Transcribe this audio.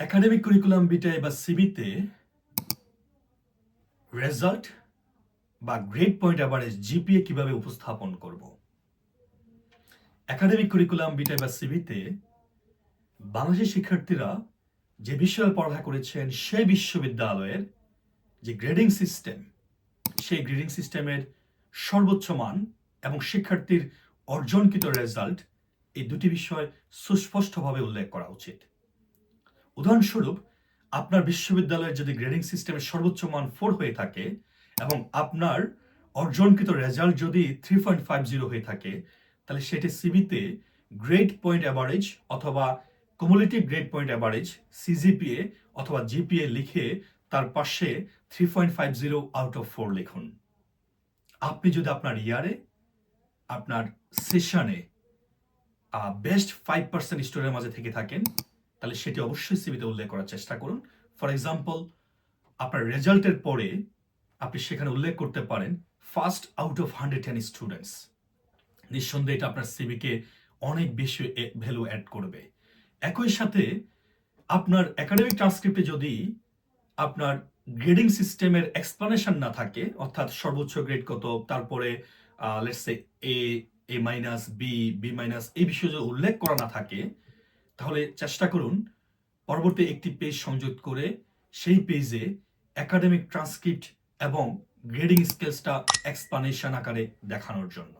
Academic curriculum বিটায় বা সিবিতে রেজাল্ট বা গ্রেড পয়েন্ট অ্যাভারেজ জিপিএ কীভাবে উপস্থাপন করব? একাডেমিক কারিকুলাম বিটায় বা সিবিতে বাংলাদেশের শিক্ষার্থীরা যে বিষয়ে পড়ালেখা করেছেন সেই বিশ্ববিদ্যালয়ের যে গ্রেডিং সিস্টেম সেই গ্রেডিং সিস্টেমের সর্বোচ্চ মান এবং শিক্ষার্থীর অর্জনকৃত রেজাল্ট এই দুটি বিষয় সুস্পষ্টভাবে উল্লেখ করা উচিত। উদাহরণস্বরূপ, আপনার বিশ্ববিদ্যালয়ের যদি গ্রেডিং সিস্টেমের সর্বোচ্চ মান ফোর হয়ে থাকে এবং আপনার অর্জনকৃত রেজাল্ট যদি থ্রি পয়েন্ট ফাইভ জিরো হয়ে থাকে, তাহলে সেটি সিবিতে গ্রেড পয়েন্ট অ্যাভারেজ অথবা cumulative grade point average CGPA অথবা জিপিএ লিখে তার পাশে three point five zero out of four লিখুন। আপনি যদি আপনার ইয়ারে আপনার সেশনে বেস্ট ফাইভ পার্সেন্ট স্টুডেন্টের মাঝে থেকে থাকেন তাহলে সেটি অবশ্যই সিবিতে উল্লেখ করার চেষ্টা করুন। ফর এক্সাম্পল আপনার রেজাল্টের পরে আপনি সেখানে উল্লেখ করতে পারেন first out of hundred ten students নিঃসন্দেহে এটা আপনার সিবিকে অনেক বেশি ভ্যালু অ্যাড করবে। একই সাথে আপনার একাডেমিক ট্রান্সক্রিপ্টে যদি আপনার গ্রেডিং সিস্টেমের এক্সপ্লানেশন না থাকে, অর্থাৎ সর্বোচ্চ গ্রেড কত, তারপরে let's A A minus B B minus এই বিষয়ে যদি উল্লেখ করা না থাকে তাহলে চেষ্টা করুন পরবর্তী একটি পেজ সংযোগ করে সেই পেজে একাডেমিক ট্রান্সক্রিপ্ট এবং গ্রেডিং স্কেলসটা এক্সপ্লানেশন আকারে দেখানোর জন্য।